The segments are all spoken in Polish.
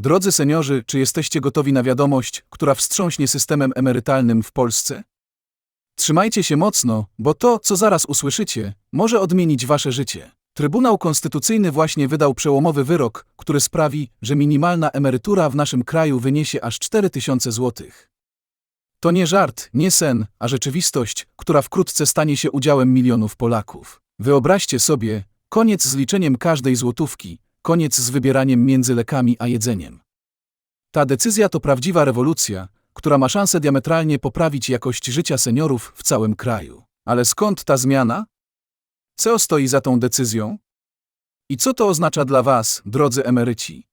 Drodzy seniorzy, czy jesteście gotowi na wiadomość, która wstrząśnie systemem emerytalnym w Polsce? Trzymajcie się mocno, bo to, co zaraz usłyszycie, może odmienić wasze życie. Trybunał Konstytucyjny właśnie wydał przełomowy wyrok, który sprawi, że minimalna emerytura w naszym kraju wyniesie aż 4000 zł. To nie żart, nie sen, a rzeczywistość, która wkrótce stanie się udziałem milionów Polaków. Wyobraźcie sobie, koniec z liczeniem każdej złotówki, koniec z wybieraniem między lekami a jedzeniem. Ta decyzja to prawdziwa rewolucja, która ma szansę diametralnie poprawić jakość życia seniorów w całym kraju. Ale skąd ta zmiana? Co stoi za tą decyzją? I co to oznacza dla Was, drodzy emeryci?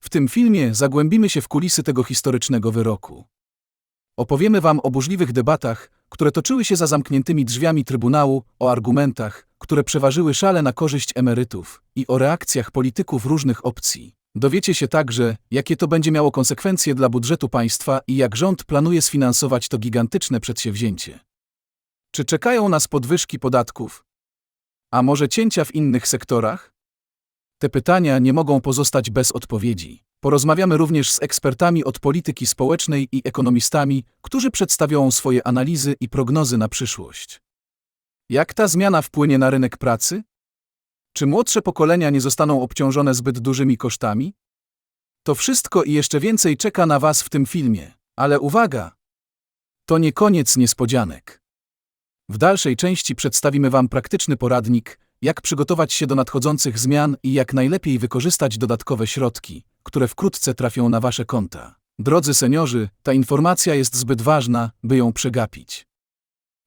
W tym filmie zagłębimy się w kulisy tego historycznego wyroku. Opowiemy Wam o burzliwych debatach, które toczyły się za zamkniętymi drzwiami Trybunału, o argumentach, które przeważyły szale na korzyść emerytów i o reakcjach polityków różnych opcji. Dowiecie się także, jakie to będzie miało konsekwencje dla budżetu państwa i jak rząd planuje sfinansować to gigantyczne przedsięwzięcie. Czy czekają nas podwyżki podatków? A może cięcia w innych sektorach? Te pytania nie mogą pozostać bez odpowiedzi. Porozmawiamy również z ekspertami od polityki społecznej i ekonomistami, którzy przedstawią swoje analizy i prognozy na przyszłość. Jak ta zmiana wpłynie na rynek pracy? Czy młodsze pokolenia nie zostaną obciążone zbyt dużymi kosztami? To wszystko i jeszcze więcej czeka na Was w tym filmie. Ale uwaga! To nie koniec niespodzianek. W dalszej części przedstawimy Wam praktyczny poradnik, jak przygotować się do nadchodzących zmian i jak najlepiej wykorzystać dodatkowe środki, które wkrótce trafią na Wasze konta. Drodzy seniorzy, ta informacja jest zbyt ważna, by ją przegapić.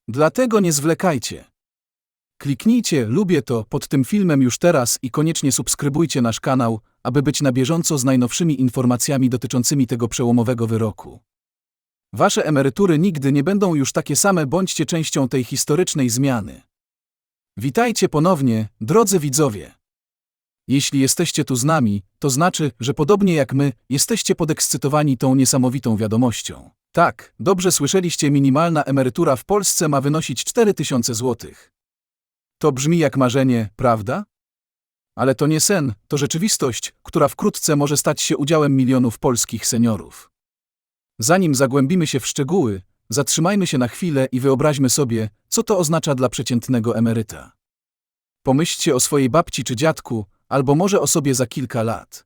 Dlatego nie zwlekajcie. Kliknijcie lubię to pod tym filmem już teraz i koniecznie subskrybujcie nasz kanał, aby być na bieżąco z najnowszymi informacjami dotyczącymi tego przełomowego wyroku. Wasze emerytury nigdy nie będą już takie same, bądźcie częścią tej historycznej zmiany. Witajcie ponownie, drodzy widzowie. Jeśli jesteście tu z nami, to znaczy, że podobnie jak my, jesteście podekscytowani tą niesamowitą wiadomością. Tak, dobrze słyszeliście, minimalna emerytura w Polsce ma wynosić 4000 zł. To brzmi jak marzenie, prawda? Ale to nie sen, to rzeczywistość, która wkrótce może stać się udziałem milionów polskich seniorów. Zanim zagłębimy się w szczegóły, zatrzymajmy się na chwilę i wyobraźmy sobie, co to oznacza dla przeciętnego emeryta. Pomyślcie o swojej babci czy dziadku, albo może o sobie za kilka lat.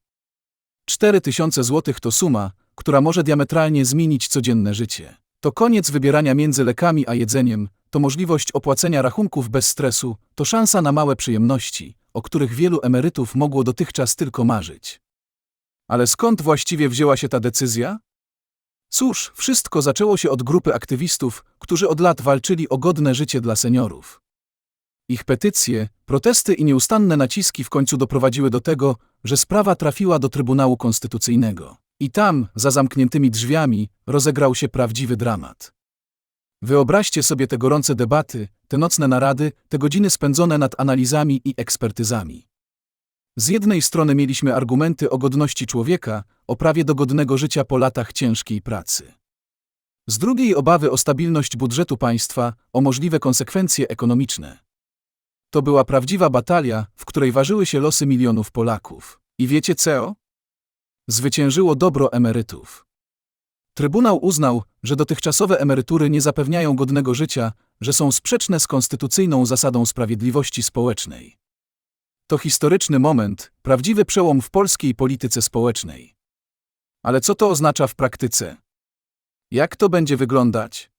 4000 zł to suma, która może diametralnie zmienić codzienne życie. To koniec wybierania między lekami a jedzeniem, to możliwość opłacenia rachunków bez stresu, to szansa na małe przyjemności, o których wielu emerytów mogło dotychczas tylko marzyć. Ale skąd właściwie wzięła się ta decyzja? Cóż, wszystko zaczęło się od grupy aktywistów, którzy od lat walczyli o godne życie dla seniorów. Ich petycje, protesty i nieustanne naciski w końcu doprowadziły do tego, że sprawa trafiła do Trybunału Konstytucyjnego. I tam, za zamkniętymi drzwiami, rozegrał się prawdziwy dramat. Wyobraźcie sobie te gorące debaty, te nocne narady, te godziny spędzone nad analizami i ekspertyzami. Z jednej strony mieliśmy argumenty o godności człowieka, o prawie do godnego życia po latach ciężkiej pracy. Z drugiej obawy o stabilność budżetu państwa, o możliwe konsekwencje ekonomiczne. To była prawdziwa batalia, w której ważyły się losy milionów Polaków. I wiecie co? Zwyciężyło dobro emerytów. Trybunał uznał, że dotychczasowe emerytury nie zapewniają godnego życia, że są sprzeczne z konstytucyjną zasadą sprawiedliwości społecznej. To historyczny moment, prawdziwy przełom w polskiej polityce społecznej. Ale co to oznacza w praktyce? Jak to będzie wyglądać?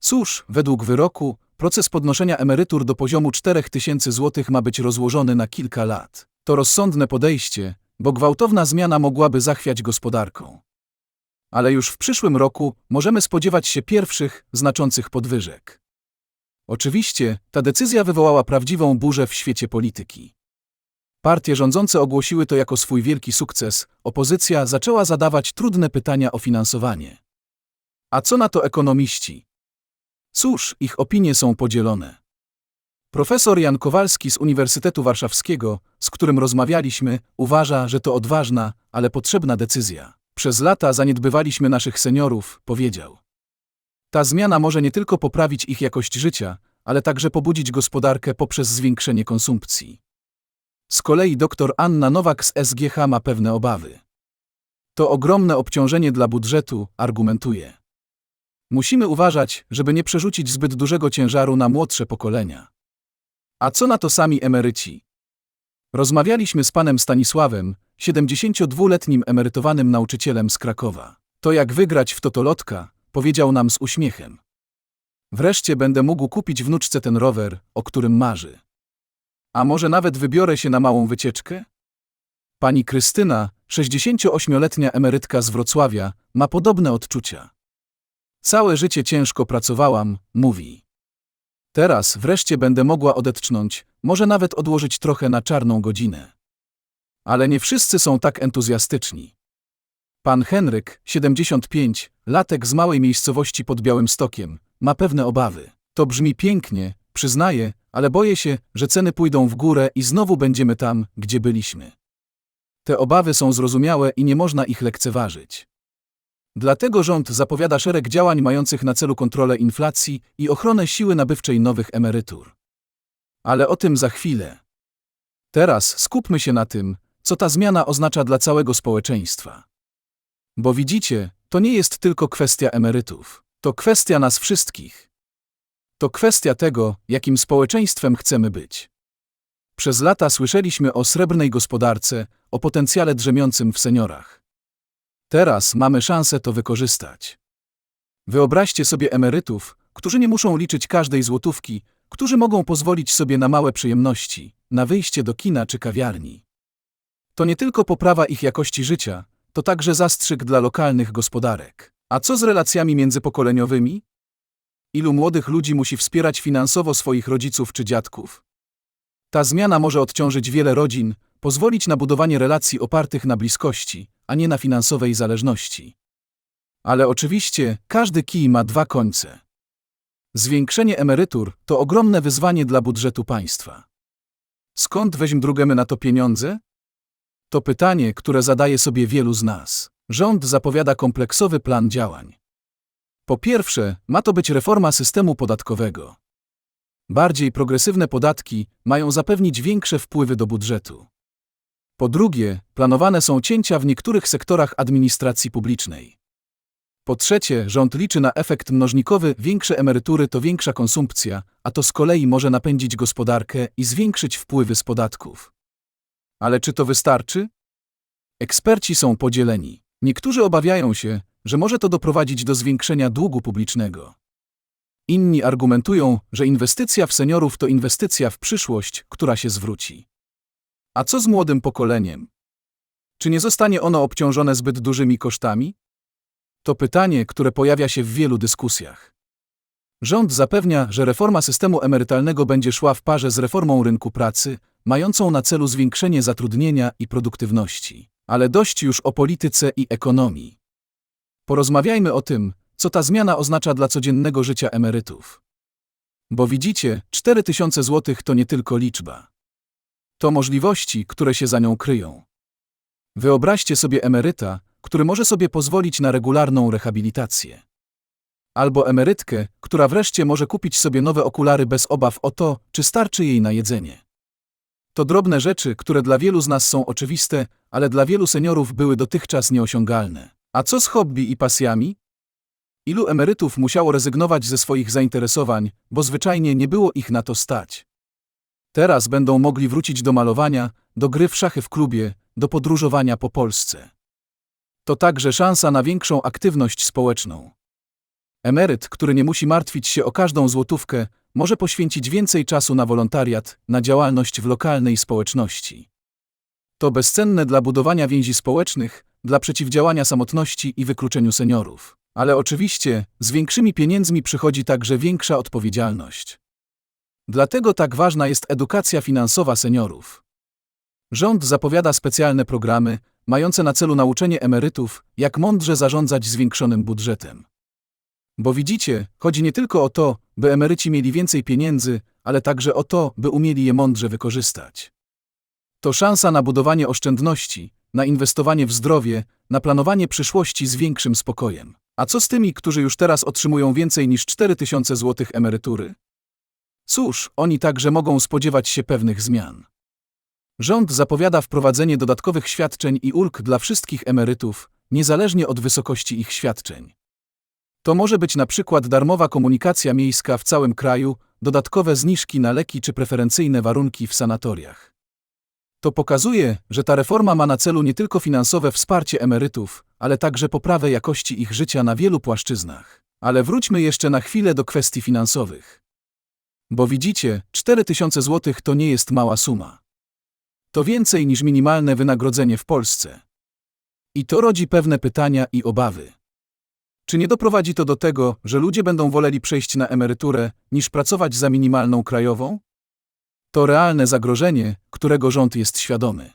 Cóż, według wyroku, proces podnoszenia emerytur do poziomu 4000 zł ma być rozłożony na kilka lat. To rozsądne podejście, bo gwałtowna zmiana mogłaby zachwiać gospodarką. Ale już w przyszłym roku możemy spodziewać się pierwszych, znaczących podwyżek. Oczywiście, ta decyzja wywołała prawdziwą burzę w świecie polityki. Partie rządzące ogłosiły to jako swój wielki sukces, opozycja zaczęła zadawać trudne pytania o finansowanie. A co na to ekonomiści? Cóż, ich opinie są podzielone. Profesor Jan Kowalski z Uniwersytetu Warszawskiego, z którym rozmawialiśmy, uważa, że to odważna, ale potrzebna decyzja. Przez lata zaniedbywaliśmy naszych seniorów, powiedział. Ta zmiana może nie tylko poprawić ich jakość życia, ale także pobudzić gospodarkę poprzez zwiększenie konsumpcji. Z kolei dr Anna Nowak z SGH ma pewne obawy. To ogromne obciążenie dla budżetu, argumentuje. Musimy uważać, żeby nie przerzucić zbyt dużego ciężaru na młodsze pokolenia. A co na to sami emeryci? Rozmawialiśmy z panem Stanisławem, 72-letnim emerytowanym nauczycielem z Krakowa. To jak wygrać w totolotka, powiedział nam z uśmiechem. Wreszcie będę mógł kupić wnuczce ten rower, o którym marzy. A może nawet wybiorę się na małą wycieczkę? Pani Krystyna, 68-letnia emerytka z Wrocławia, ma podobne odczucia. Całe życie ciężko pracowałam, mówi. Teraz wreszcie będę mogła odetchnąć, może nawet odłożyć trochę na czarną godzinę. Ale nie wszyscy są tak entuzjastyczni. Pan Henryk, 75, latek z małej miejscowości pod Białymstokiem, ma pewne obawy. To brzmi pięknie, przyznaję, ale boję się, że ceny pójdą w górę i znowu będziemy tam, gdzie byliśmy. Te obawy są zrozumiałe i nie można ich lekceważyć. Dlatego rząd zapowiada szereg działań mających na celu kontrolę inflacji i ochronę siły nabywczej nowych emerytur. Ale o tym za chwilę. Teraz skupmy się na tym, co ta zmiana oznacza dla całego społeczeństwa. Bo widzicie, to nie jest tylko kwestia emerytów, to kwestia nas wszystkich. To kwestia tego, jakim społeczeństwem chcemy być. Przez lata słyszeliśmy o srebrnej gospodarce, o potencjale drzemiącym w seniorach. Teraz mamy szansę to wykorzystać. Wyobraźcie sobie emerytów, którzy nie muszą liczyć każdej złotówki, którzy mogą pozwolić sobie na małe przyjemności, na wyjście do kina czy kawiarni. To nie tylko poprawa ich jakości życia, to także zastrzyk dla lokalnych gospodarek. A co z relacjami międzypokoleniowymi? Ilu młodych ludzi musi wspierać finansowo swoich rodziców czy dziadków? Ta zmiana może odciążyć wiele rodzin, pozwolić na budowanie relacji opartych na bliskości, a nie na finansowej zależności. Ale oczywiście każdy kij ma dwa końce. Zwiększenie emerytur to ogromne wyzwanie dla budżetu państwa. Skąd weźmiemy na to pieniądze? To pytanie, które zadaje sobie wielu z nas. Rząd zapowiada kompleksowy plan działań. Po pierwsze, ma to być reforma systemu podatkowego. Bardziej progresywne podatki mają zapewnić większe wpływy do budżetu. Po drugie, planowane są cięcia w niektórych sektorach administracji publicznej. Po trzecie, rząd liczy na efekt mnożnikowy większe emerytury to większa konsumpcja, a to z kolei może napędzić gospodarkę i zwiększyć wpływy z podatków. Ale czy to wystarczy? Eksperci są podzieleni. Niektórzy obawiają się, że może to doprowadzić do zwiększenia długu publicznego. Inni argumentują, że inwestycja w seniorów to inwestycja w przyszłość, która się zwróci. A co z młodym pokoleniem? Czy nie zostanie ono obciążone zbyt dużymi kosztami? To pytanie, które pojawia się w wielu dyskusjach. Rząd zapewnia, że reforma systemu emerytalnego będzie szła w parze z reformą rynku pracy, mającą na celu zwiększenie zatrudnienia i produktywności. Ale dość już o polityce i ekonomii. Porozmawiajmy o tym, co ta zmiana oznacza dla codziennego życia emerytów. Bo widzicie, 4000 zł to nie tylko liczba. To możliwości, które się za nią kryją. Wyobraźcie sobie emeryta, który może sobie pozwolić na regularną rehabilitację. Albo emerytkę, która wreszcie może kupić sobie nowe okulary bez obaw o to, czy starczy jej na jedzenie. To drobne rzeczy, które dla wielu z nas są oczywiste, ale dla wielu seniorów były dotychczas nieosiągalne. A co z hobby i pasjami? Ilu emerytów musiało rezygnować ze swoich zainteresowań, bo zwyczajnie nie było ich na to stać? Teraz będą mogli wrócić do malowania, do gry w szachy w klubie, do podróżowania po Polsce. To także szansa na większą aktywność społeczną. Emeryt, który nie musi martwić się o każdą złotówkę, może poświęcić więcej czasu na wolontariat, na działalność w lokalnej społeczności. To bezcenne dla budowania więzi społecznych, dla przeciwdziałania samotności i wykluczeniu seniorów. Ale oczywiście, z większymi pieniędzmi przychodzi także większa odpowiedzialność. Dlatego tak ważna jest edukacja finansowa seniorów. Rząd zapowiada specjalne programy, mające na celu nauczenie emerytów, jak mądrze zarządzać zwiększonym budżetem. Bo widzicie, chodzi nie tylko o to, by emeryci mieli więcej pieniędzy, ale także o to, by umieli je mądrze wykorzystać. To szansa na budowanie oszczędności, na inwestowanie w zdrowie, na planowanie przyszłości z większym spokojem. A co z tymi, którzy już teraz otrzymują więcej niż 4000 zł emerytury? Cóż, oni także mogą spodziewać się pewnych zmian. Rząd zapowiada wprowadzenie dodatkowych świadczeń i ulg dla wszystkich emerytów, niezależnie od wysokości ich świadczeń. To może być na przykład darmowa komunikacja miejska w całym kraju, dodatkowe zniżki na leki czy preferencyjne warunki w sanatoriach. To pokazuje, że ta reforma ma na celu nie tylko finansowe wsparcie emerytów, ale także poprawę jakości ich życia na wielu płaszczyznach. Ale wróćmy jeszcze na chwilę do kwestii finansowych. Bo widzicie, 4000 zł to nie jest mała suma. To więcej niż minimalne wynagrodzenie w Polsce. I to rodzi pewne pytania i obawy. Czy nie doprowadzi to do tego, że ludzie będą woleli przejść na emeryturę, niż pracować za minimalną krajową? To realne zagrożenie, którego rząd jest świadomy.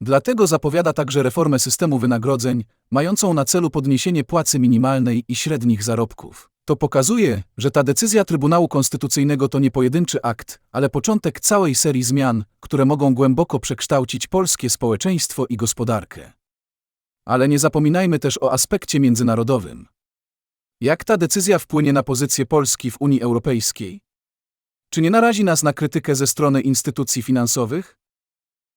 Dlatego zapowiada także reformę systemu wynagrodzeń, mającą na celu podniesienie płacy minimalnej i średnich zarobków. To pokazuje, że ta decyzja Trybunału Konstytucyjnego to nie pojedynczy akt, ale początek całej serii zmian, które mogą głęboko przekształcić polskie społeczeństwo i gospodarkę. Ale nie zapominajmy też o aspekcie międzynarodowym. Jak ta decyzja wpłynie na pozycję Polski w Unii Europejskiej? Czy nie narazi nas na krytykę ze strony instytucji finansowych?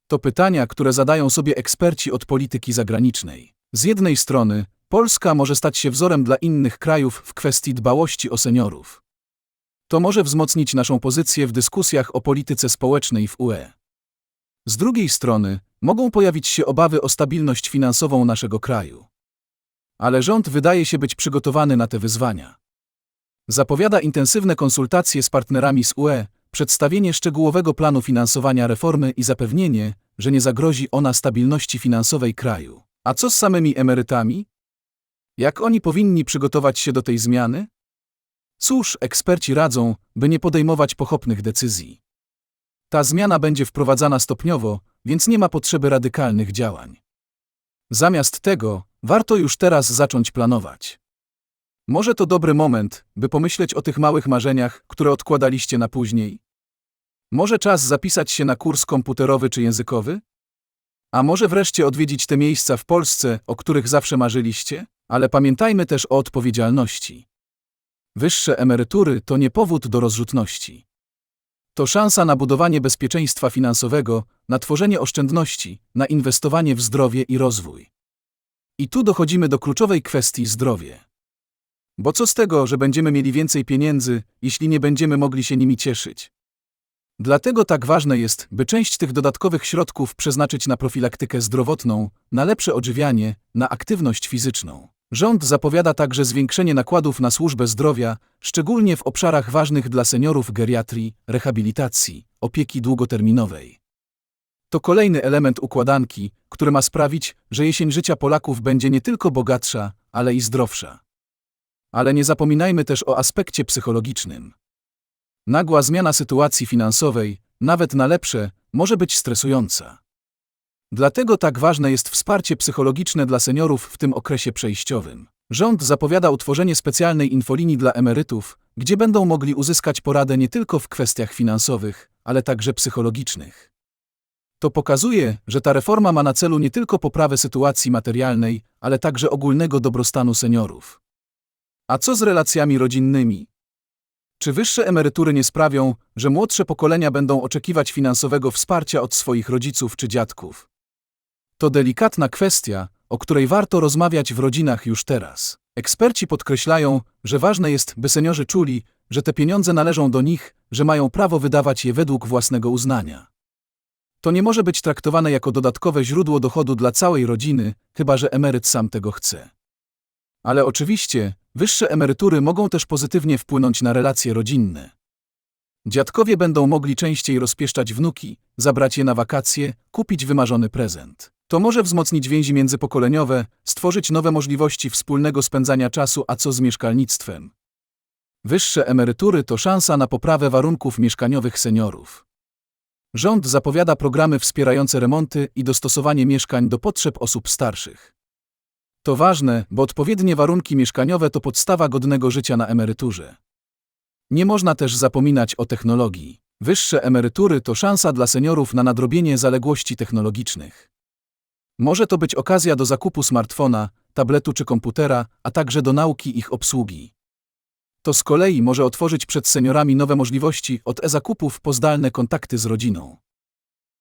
To pytania, które zadają sobie eksperci od polityki zagranicznej. Z jednej strony, Polska może stać się wzorem dla innych krajów w kwestii dbałości o seniorów. To może wzmocnić naszą pozycję w dyskusjach o polityce społecznej w UE. Z drugiej strony, mogą pojawić się obawy o stabilność finansową naszego kraju. Ale rząd wydaje się być przygotowany na te wyzwania. Zapowiada intensywne konsultacje z partnerami z UE, przedstawienie szczegółowego planu finansowania reformy i zapewnienie, że nie zagrozi ona stabilności finansowej kraju. A co z samymi emerytami? Jak oni powinni przygotować się do tej zmiany? Cóż, eksperci radzą, by nie podejmować pochopnych decyzji. Ta zmiana będzie wprowadzana stopniowo, więc nie ma potrzeby radykalnych działań. Zamiast tego, warto już teraz zacząć planować. Może to dobry moment, by pomyśleć o tych małych marzeniach, które odkładaliście na później? Może czas zapisać się na kurs komputerowy czy językowy? A może wreszcie odwiedzić te miejsca w Polsce, o których zawsze marzyliście? Ale pamiętajmy też o odpowiedzialności. Wyższe emerytury to nie powód do rozrzutności. To szansa na budowanie bezpieczeństwa finansowego, na tworzenie oszczędności, na inwestowanie w zdrowie i rozwój. I tu dochodzimy do kluczowej kwestii zdrowie. Bo co z tego, że będziemy mieli więcej pieniędzy, jeśli nie będziemy mogli się nimi cieszyć? Dlatego tak ważne jest, by część tych dodatkowych środków przeznaczyć na profilaktykę zdrowotną, na lepsze odżywianie, na aktywność fizyczną. Rząd zapowiada także zwiększenie nakładów na służbę zdrowia, szczególnie w obszarach ważnych dla seniorów geriatrii, rehabilitacji, opieki długoterminowej. To kolejny element układanki, który ma sprawić, że jesień życia Polaków będzie nie tylko bogatsza, ale i zdrowsza. Ale nie zapominajmy też o aspekcie psychologicznym. Nagła zmiana sytuacji finansowej, nawet na lepsze, może być stresująca. Dlatego tak ważne jest wsparcie psychologiczne dla seniorów w tym okresie przejściowym. Rząd zapowiada utworzenie specjalnej infolinii dla emerytów, gdzie będą mogli uzyskać poradę nie tylko w kwestiach finansowych, ale także psychologicznych. To pokazuje, że ta reforma ma na celu nie tylko poprawę sytuacji materialnej, ale także ogólnego dobrostanu seniorów. A co z relacjami rodzinnymi? Czy wyższe emerytury nie sprawią, że młodsze pokolenia będą oczekiwać finansowego wsparcia od swoich rodziców czy dziadków? To delikatna kwestia, o której warto rozmawiać w rodzinach już teraz. Eksperci podkreślają, że ważne jest, by seniorzy czuli, że te pieniądze należą do nich, że mają prawo wydawać je według własnego uznania. To nie może być traktowane jako dodatkowe źródło dochodu dla całej rodziny, chyba że emeryt sam tego chce. Ale oczywiście, wyższe emerytury mogą też pozytywnie wpłynąć na relacje rodzinne. Dziadkowie będą mogli częściej rozpieszczać wnuki, zabrać je na wakacje, kupić wymarzony prezent. To może wzmocnić więzi międzypokoleniowe, stworzyć nowe możliwości wspólnego spędzania czasu, a co z mieszkalnictwem? Wyższe emerytury to szansa na poprawę warunków mieszkaniowych seniorów. Rząd zapowiada programy wspierające remonty i dostosowanie mieszkań do potrzeb osób starszych. To ważne, bo odpowiednie warunki mieszkaniowe to podstawa godnego życia na emeryturze. Nie można też zapominać o technologii. Wyższe emerytury to szansa dla seniorów na nadrobienie zaległości technologicznych. Może to być okazja do zakupu smartfona, tabletu czy komputera, a także do nauki ich obsługi. To z kolei może otworzyć przed seniorami nowe możliwości od e-zakupów po zdalne kontakty z rodziną.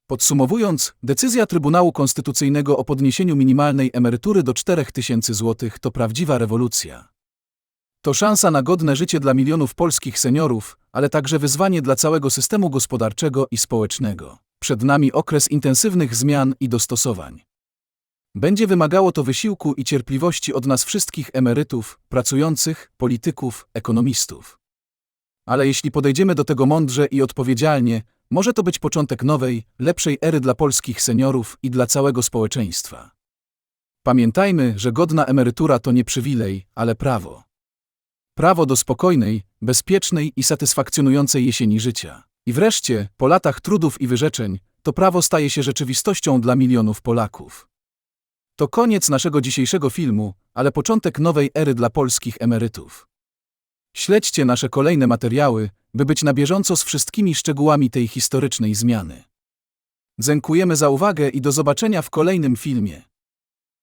Podsumowując, decyzja Trybunału Konstytucyjnego o podniesieniu minimalnej emerytury do 4000 zł to prawdziwa rewolucja. To szansa na godne życie dla milionów polskich seniorów, ale także wyzwanie dla całego systemu gospodarczego i społecznego. Przed nami okres intensywnych zmian i dostosowań. Będzie wymagało to wysiłku i cierpliwości od nas wszystkich emerytów, pracujących, polityków, ekonomistów. Ale jeśli podejdziemy do tego mądrze i odpowiedzialnie, może to być początek nowej, lepszej ery dla polskich seniorów i dla całego społeczeństwa. Pamiętajmy, że godna emerytura to nie przywilej, ale prawo. Prawo do spokojnej, bezpiecznej i satysfakcjonującej jesieni życia. I wreszcie, po latach trudów i wyrzeczeń, to prawo staje się rzeczywistością dla milionów Polaków. To koniec naszego dzisiejszego filmu, ale początek nowej ery dla polskich emerytów. Śledźcie nasze kolejne materiały, by być na bieżąco z wszystkimi szczegółami tej historycznej zmiany. Dziękujemy za uwagę i do zobaczenia w kolejnym filmie.